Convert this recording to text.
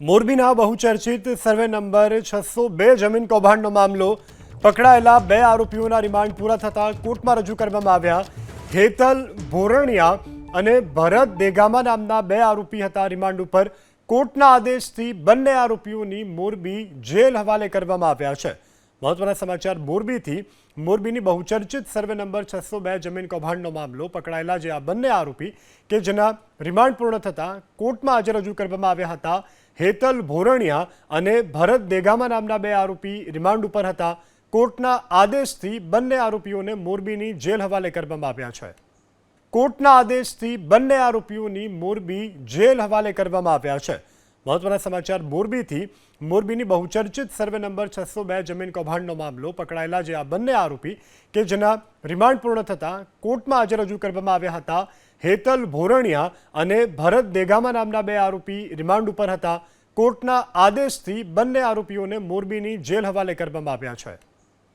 મોરબીના બહુચર્ચિત survey number છસો બે જમીન કૌભાંડનો મામલો પકડાયેલા બે આરોપીઓના રિમાન્ડ પૂરા થતાં કોર્ટમાં રજૂ કરવામાં આવ્યા. હેતલ ભોરણિયા અને ભરત દેગામા નામના બે આરોપી હતા. રિમાન્ડ ઉપર કોર્ટના આદેશથી બંને આરોપીઓની મોરબી જેલ હવાલે કરવામાં આવ્યા છે. મહત્વના સમાચાર મોરબીથી. મોરબીની બહુચર્ચિત સર્વે નંબર છસો બે જમીન કૌભાંડનો મામલો પકડાયેલા જે આ બંને આરોપી કે જેના રિમાન્ડ પૂર્ણ થતાં કોર્ટમાં આજે રજૂ કરવામાં આવ્યા હતા, હેતલ ભોરણિયા અને ભરત દેગામા નામના બે આરોપી રિમાન્ડ ઉપર હતા. કોર્ટના આદેશથી બંને આરોપીઓને મોરબીની જેલ હવાલે કરવામાં આવ્યા છે. કોર્ટના આદેશથી બંને આરોપીઓની મોરબી જેલ હવાલે કરવામાં આવ્યા છે. મહત્વના સમાચાર મોરબીથી. મોરબીની બહુચર્ચિત સર્વે નંબર છસો બે જમીન કૌભાંડનો મામલો પકડાયેલા જે આ બંને આરોપી કે જેના રિમાન્ડ પૂર્ણ થતાં કોર્ટમાં આજે રજૂ કરવામાં આવ્યા હતા. હેતલ ભોરણિયા અને ભરત દેગામા નામના બે આરોપી રિમાન્ડ ઉપર હતા. કોર્ટના આદેશથી બંને આરોપીઓને મોરબીની જેલ હવાલે કરવામાં આવ્યા છે.